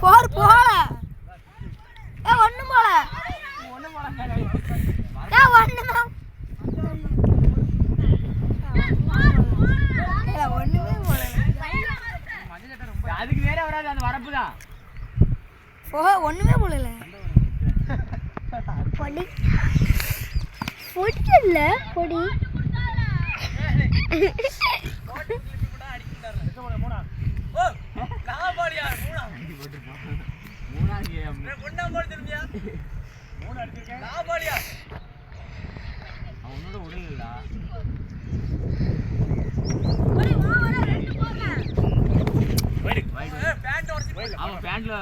போர் போல ஏ ஒண்ணும் போல. ஒண்ணும் போடாங்க. ஏ ஒண்ணுமே ஏ, ஒண்ணுமே போல. அதுக்கு வேற வராது அந்த வரப்பு தான். ஓ ஒண்ணுமே போடல. பொடி. பொடி மூணாம் கேம் அவனோட உடல் இல்ல அவன் பேண்ட்ல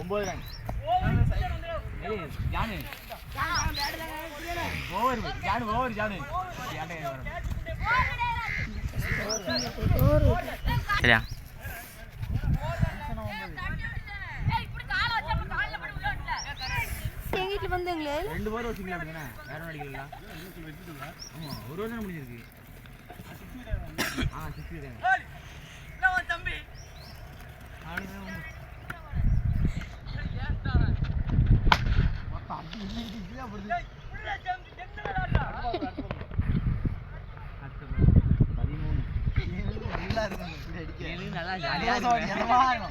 ஒன்பது ரன். ஏய் Janu. Over Janu over Janu. சரியா? வீட்டுல வந்தீங்களே? ரெண்டு பேரும் வச்சுக்கலாம் அப்படிதானே வேற ஒன்றும் அடிக்கல ஆமா ஒரு வருஷம் முடிஞ்சிருக்கு. ஆ சிக்ஸ்டி தம்பி பதிமூணு நல்லா ஜாலியாக மேல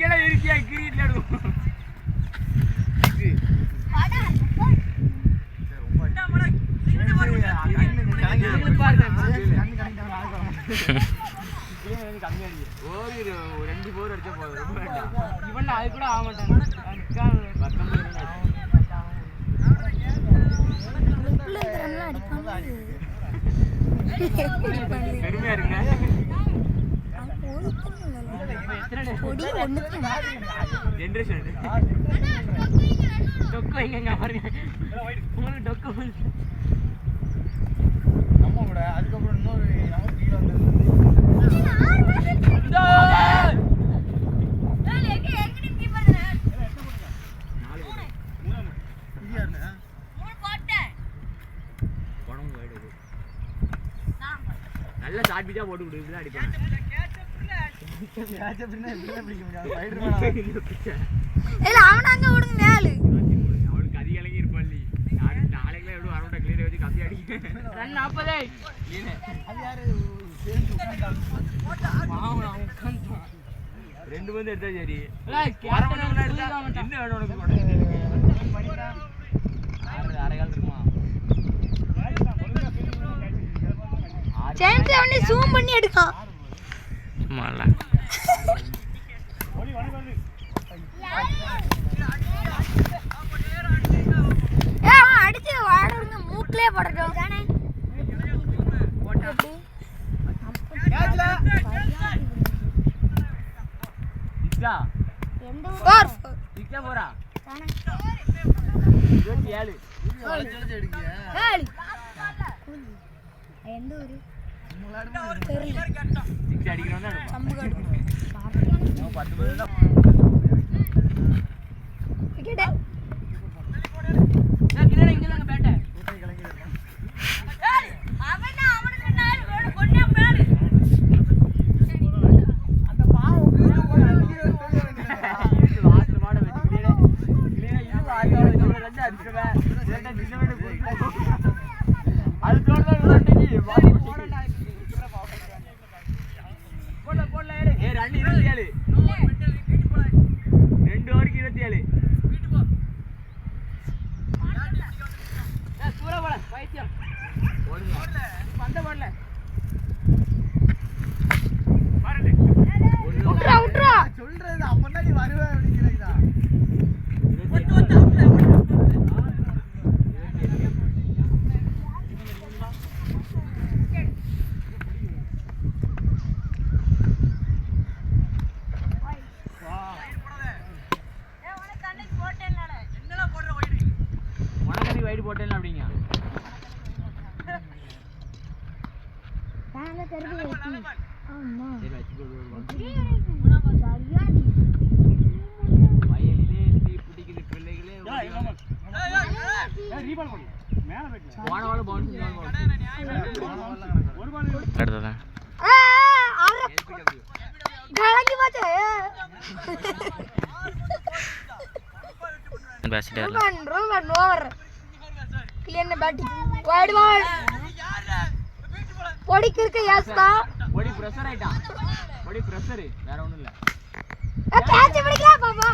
மேல இருக்கியா கிரிக்கெட்ல ரெண்டு போர் அடிச்சா போதும் ரொம்ப இவன் அது கூட ஆக மாட்டான். பெருமையா இருங்க பொடி ஒண்ணுக்கு ஜென்ரேஷன் டொக்கு வைங்க பாருங்க உங்களுக்கு டொக்கு வந்து உடம்பு wide இது. நல்ல ஷார்ட் பீச்சா போட்டு விடு அடிப்பாங்க. இல்ல அவன அங்க விடுங்க மேலு. இருபத்தி மூணு. அவளுக்கு அதிக இறங்கி இருப்பாள் நீ நாளைக்கு நாளைக்குலாம் எப்படி வரவிட்ட கிளியர் வச்சு கப்பி அடிக்க. ரன் நாற்பதே ரெண்டு வந்து எடுத்தா சரி. எடுத்தா. என்ன வேணும் உனக்கு ஆறு அரை கால் இருக்குமா ஜேம்ஸ் அவனே ஜூம் பண்ணி எடுக்கான் சும்மா இல்ல ஏ அவன் அடிச்சு வாட விடுங்க மூக்கிலே படட்டும் போறா? இருபத்தி ஏழு. எந்த ஊரு தெரியல. அடிக்கிறவன் தான் பத்து பேர் தான் விக்கெட்டு கிணறு இங்க தாங்க பேட்டை வாசல் மாட வச்சு கிளியரா கிளியரா இது வாசல் இதோட ரெண்டு அடிச்சுவேன் ரெண்டு சின்ன வீடு அது தோட்டல ரெண்டு வாடி போடல போடல ஏறு ஏ ரெண்டு இருபத்தி ஏழு ரெண்டு ஓவருக்கு இருபத்தி ஏழு ஏய், சூறா போல பைத்தியம் போடுங்க பந்த போடல விட்றா விட்றா சொல்றது அப்பதான் நீ வருவ அப்படிங்கிறதா ஆமா சரி வச்சுக்கோ ஒரு வாரம். சரியாடி வயலிலே தீ பிடிக்குது பிள்ளைகளே போன வாரம் bounce அடுத்ததான் ஆ, அரை கலங்கி போச்சு. பேசிட்டே Ruban over. Clear batting wide ball பொடிக்கு இருக்க யாஸ்தா பொடி ப்ரெஷர் ஆயிட்டான் பொடி ப்ரெஷர் வேற ஒண்ணும் இல்ல. கேட்ச் பிடிக்கல பாப்பா?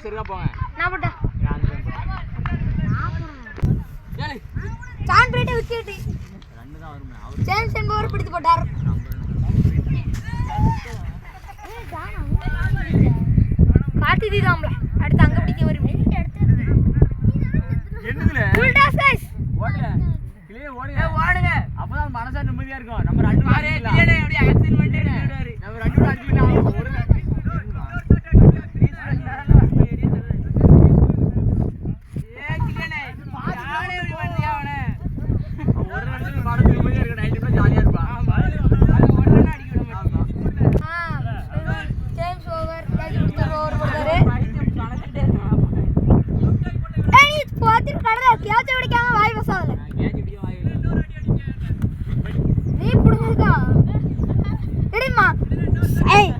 இருக்கா போங்க. நான் போட்டேன் சான் சேம்ஸ் என்பவர் பிடித்து போட்டார். காட்டு தீதாம்ல அடுத்து அங்க பிடிக்க வரும். என்னதுல? ஃபுல் டாஸ் கைஸ் ஓடுங்க. கிளியே ஓடுங்க. ஓடுங்க. அப்பதான் மனசா நிம்மதியா இருக்கும். நம்ம ரெண்டு. கிளியனே அப்படியே ஆக்சன் பண்ணிட்டே இருக்காரு நம்ம ரெண்டு பேரும் அடிக்கலாம் அவன் ஒரு ஏ கிளியனே யாரே இப்படி பண்ணியா அவனே அவன் ஒரு நிமிஷம் மனசு நிம்மதியா இருக்கும் நைட்டு கூட ஜாலியா இருப்பான் ஆமா அது ஒண்ணா அடிக்க விட மாட்டான் சேம்ஸ் ஓவர் கேட்ச் பிடிச்சாரு ஓவர் போட்டாரு பைத்தியம் கணக்கிட்டே இருக்கான் ஏய் நீ பாத்திர கடல கேட்ச் பிடிக்காம வாய் வசாதல நான் கேட்ச் பிடிக்க வாயில நீ புடிச்சிருக்கா எடிமா ஏய்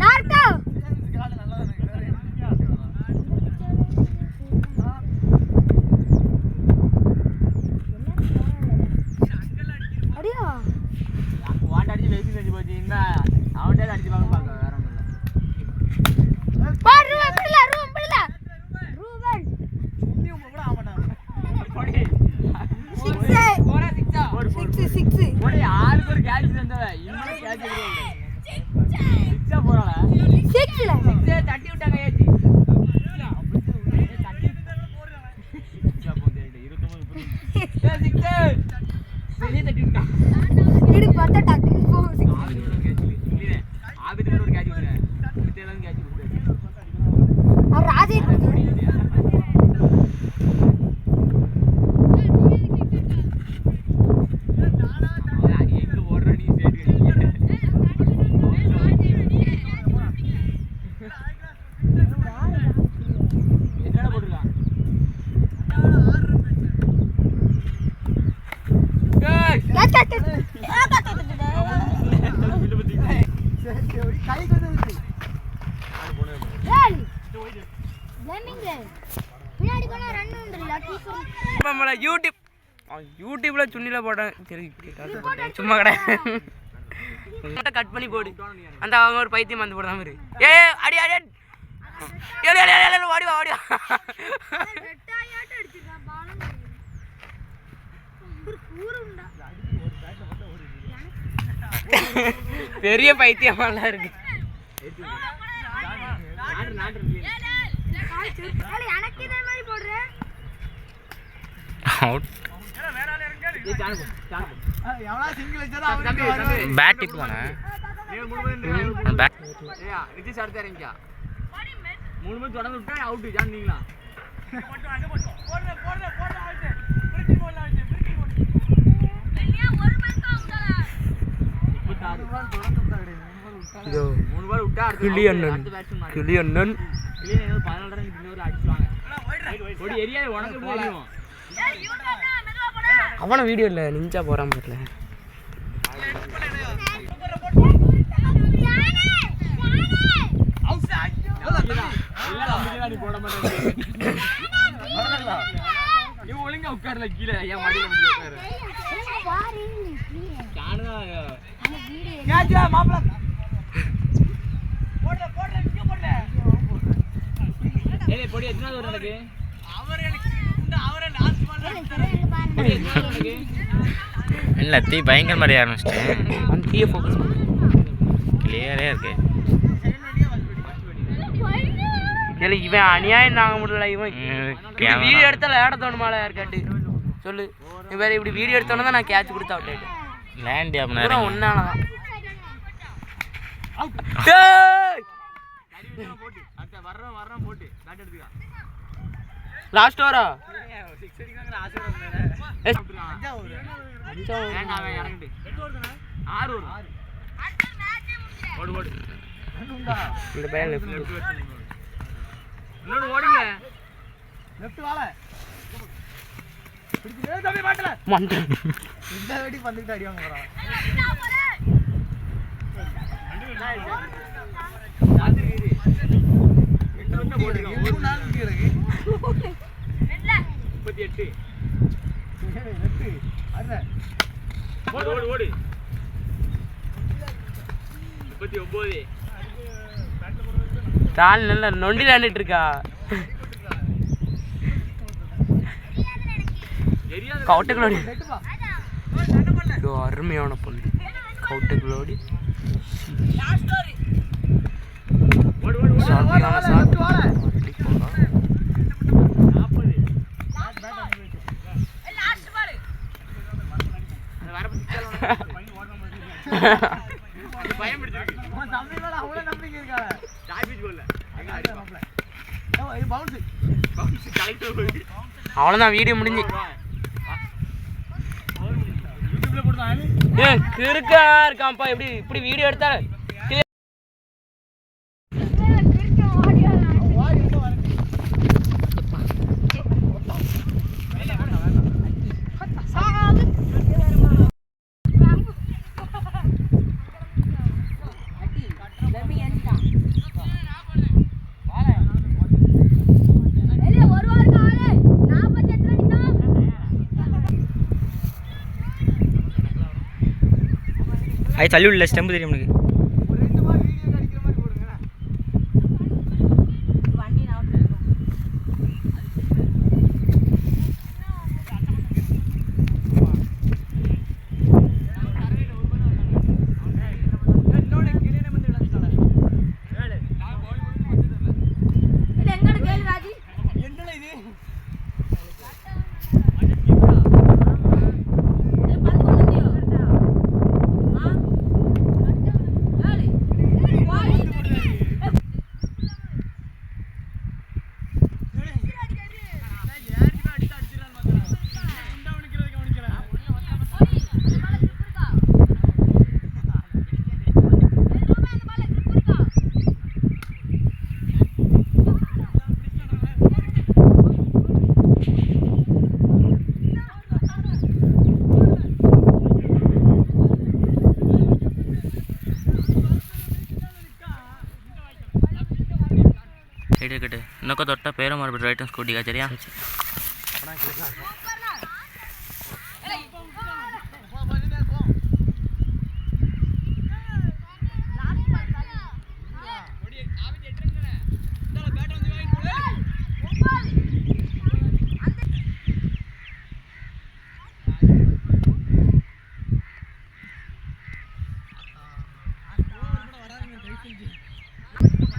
நார்த்தா அடியா வாண்ட அடிச்சு வெயிட் செஞ்சு போச்சு இனிமே அவன்கிட்ட அடிச்சு பார்க்க பார்க்க வேற ஒண்ணும் இல்ல பா ரூபன் பிடில ரூபன் பிடில ரூபன் போடி. சிக்ஸ் போறா சிக்ஸா போடு, போடு, சிக்ஸ் சிக்ஸ் போடி, ஆளுக்கு ஒரு கேட்ச் தந்தவன் இன்னும் கேட்ச் சிக்ஸா போறாளா சிக்ஸ்ல சிக்ஸே தட்டி விட்டாங்க ஏச்சி தட்டி விட்டான் அவன் யூடியூப்ல சுண்ணில போட்டேன் சரி சும்மா கடை கட் பண்ணி போடு அந்த அவங்க ஒரு பைத்தியம் வந்து போடுற மாதிரி ஏ அடி அடி அடி. ஏறு, ஏறு, ஏறு, ஏறு, ஓடி வா ஓடி வா ரெட்டாயாட்ட அடிச்சிருக்கான் பாலம் ஒரு கூறு உண்டா பெரிய பைத்தியமாலாம் இருக்கு அவுட் பேட் இப்போ தானே நீ மூணு மணி பேட் ஏயா நிதிஷ் அடுத்து இறங்கிக்கா மூணு மணி தொடர்ந்து விட்டா அவுட் ஜான் நீங்களா முப்பத்தாறு. இதோ மூணு பால் விட்டா அடுத்து கிளி out. அண்ணன். அடுத்த batsman மாறு. கிளி அண்ணன் கிளி அண்ணன் பதினாலு இன்னொரு அடிச்சுவாங்க கொடி எரியாது உனக்கு எரியும் அவனை வீடியோ இல்லை நிஞ்சா போகிறான் பார்க்கல இல்ல நம்பிக்கையா நீ போட ஒழுங்கா உட்கார்ல கீழே ஏன் மடியில வந்து உட்காரு ஜானுதான் கேட்சா மாப்பிள ஏய் பொடி எத்தனாவது ஒரு நாளைக்கு இல்லை தீ பயங்கர மாதிரி ஆரம்பிச்சிட்டேன். அந்த தீய ஃபோக்கஸ் கிளியரே இருக்கு. இல்லை இவன் அநியாயம் தாங்க முடியல இவன். வீடியோ எடுத்தால ஏட தோணுமால யாருக்காட்டு சொல்லு. இவன் இப்படி வீடியோ எடுத்தோன்னே தான் நான் கேட்ச் கொடுத்து ஆயிட்டேன் லேண்ட் அப்படின்னா ஒன்னாலதான். வர்றோம் வர்றோம் போட்டு. பேட் எடுத்துக்கா. லாஸ்ட் ஓவரா இந்த பையன் ஓடுங்க. லெஃப்ட் வாழ மண்டை இந்த வெடி வந்துட்டு அடி வாங்க போறான். முப்பத்தி எட்டு ஓடு ஓடு ஓடு முப்பத்தி ஒன்பது கால் நல்லா நொண்டி விளையாண்டுட்டு இருக்கா? எரியாது கவுட்டுகளோடி அருமையான பொண்ணு கவுட்டுகளோடி அவ்வளோதான் வீடியோ முடிஞ்சு. யூடியூப்ல ஏ கிறுக்கா இருக்கான்ப்பா எப்படி இப்படி வீடியோ எடுத்தா அது தள்ளி உள்ள ஸ்டெம்பு தெரியும் உனக்கு? కుక్క తొట్ట పేరు మరి ఐటమ్స్ కొద్దిగా చర్య Thank you.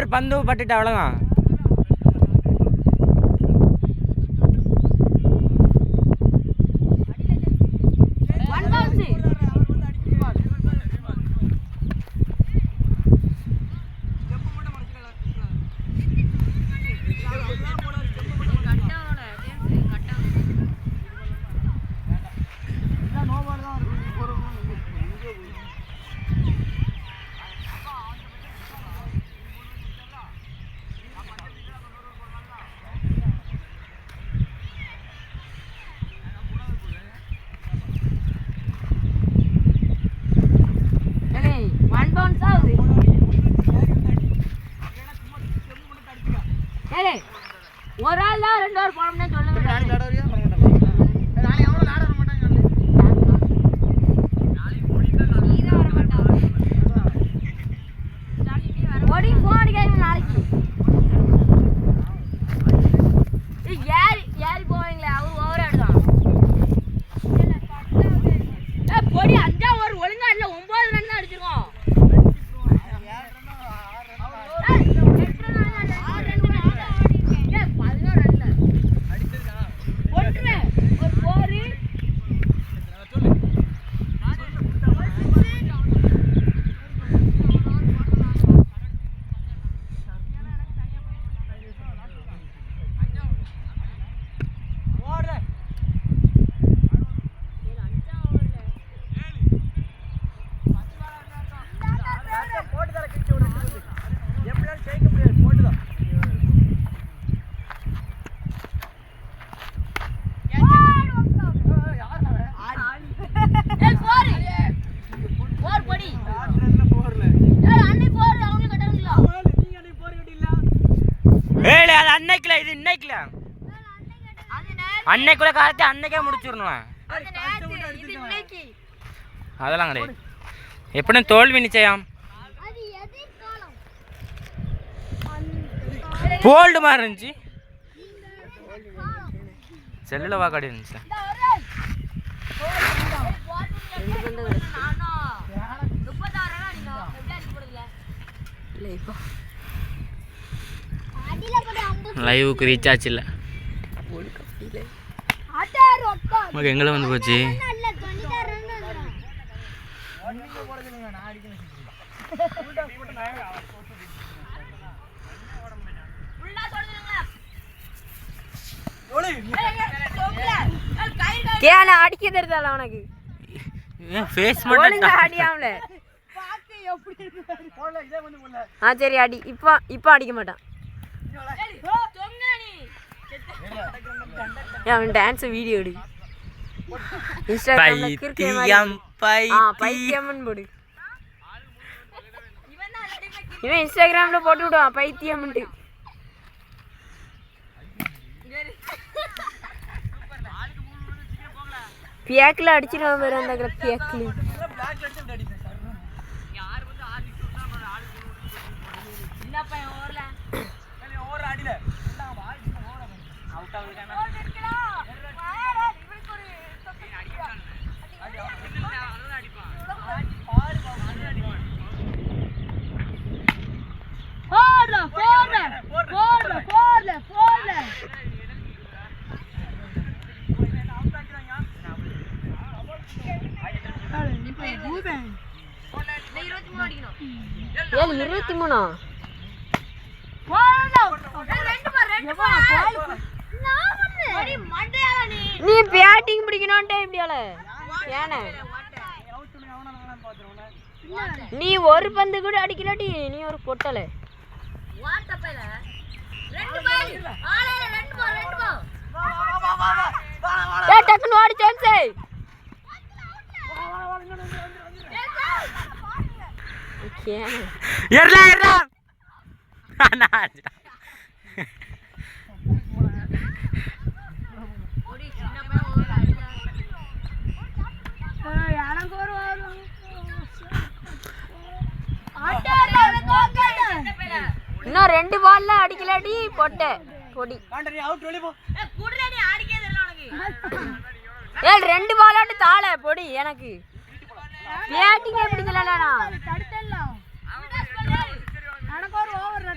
ஒரு பந்து பட்டுட்டு அவ்வளோதான் ஏய் ஒரு ஆள் தான் ரெண்டு பேர் போனோம்னே சொல்லுங்க நாளைக்கு விளையாட வரியா? வர மாட்டாங்க. நாளைக்கு எவனும் விளையாட வர மாட்டாங்க ஓடி போன் அடிக்காதீங்க நாளைக்கு ஏய், ஏறி ஏறி போவீங்களே அவர் ஓவர் ஆடுதான் ஏய், பொடி அஞ்சா ஒரு ஒழுங்கா இல்ல ஒன்பது ரன் தான் அடிச்சிருக்கோம் ஏய், எட்டு run ஆ? ஆறு run நாலு ஆடிருக்கேன். ஏய், பதினோரு run ல. ஒட்டுமே. ஒரு four. ஏய், four. Four பொடி. ஏய், அன்னை four, அவங்களுக்கு கட்டணுங்களா? ஏய் அது அன்னைக்குல இது இன்னைக்குல? அன்னைக்குள்ள காலத்தை அன்னைக்கே முடிச்சிடணும். அதெல்லாம் கிடையாது. எப்படியும் தோல்வி நிச்சயம். போல்டு மாதிரி இருந்துச்சு. செல்லில் வாக்காடி இருந்துச்சு. இந்த ஒரு நானும் முப்பத்தாறு ரன் அடிக்கணும். எப்படி அடிக்க போறதில்ல? லைவுக்கு ரீசார்ஜ் இல்லை. எங்களை வந்து போச்சு? கேன அடிக்க தெரியுதால உனக்கு? ஃபேஸ் மட்டும் அடியாமல. ஆ சரி அடி. இப்போ இப்போ அடிக்க மாட்டான். அவன் டான்ஸ் வீடியோ எடு இன்ஸ்டாகிராம்ல கிறுக்கே மாதிரி பைத்தியம் ஆ பைத்தியம் பைத்தியம்னு போடு இவன் தான் ready make இவன் இன்ஸ்டாகிராம்ல போட்டு விடுவான் பைத்தியம்ன்ட்டு பியாக்கில் அடிச்சிருவான் பாரு அந்த பியாக்கில் இந்த பையன் ஓடல. ஓடி இருக்கலாம். வாடா, இவனுக்கு ஒரு போடுறா, போடுறா, போடுறா, போடுறா, போடுறா. இந்த இருபத்தி மூணு அடிக்கணும். ஏழு இருபத்தி மூணா போடுறா. ஏய், ரெண்டு பார், ரெண்டு பார். நான் ஒண்ணு. அடி, மண்டையால நீ. பேட்டிங் பிடிக்கணும்ட்டே இப்படியால? ஏன? நீ ஒரு பந்து கூட அடிக்கலாட்டி நீ ஒரு பொட்டலை வாட்ட பையன். பையில ரெண்டு பால் ஆளையில ரெண்டு பால் ரெண்டு பால் ஏய் டக்குன்னு ஓடி சான்ஸ் கேன ஏறா ஏறா அண்ணா அடிச்சிட்டான். இன்னும் ரெண்டு பால்ல அடிக்கலாடி பொட்டை. பொடி. ஏய் ரெண்டு பாலாட்டு தாள பொடி எனக்கு. பேட்டிங்கே பிடிக்கலண்ணா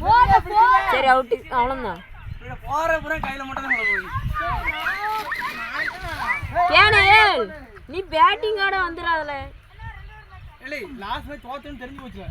சரி அவுட்டு அவ்வளோதான் போற பூரா கையில மட்டும் தான் போகுது ஏனே நீ பேட்டிங் ஆட வந்துடாதல இல்லை லாஸ்ட் மேட்ச் தோத்துன்னு தெரிஞ்சு போச்சு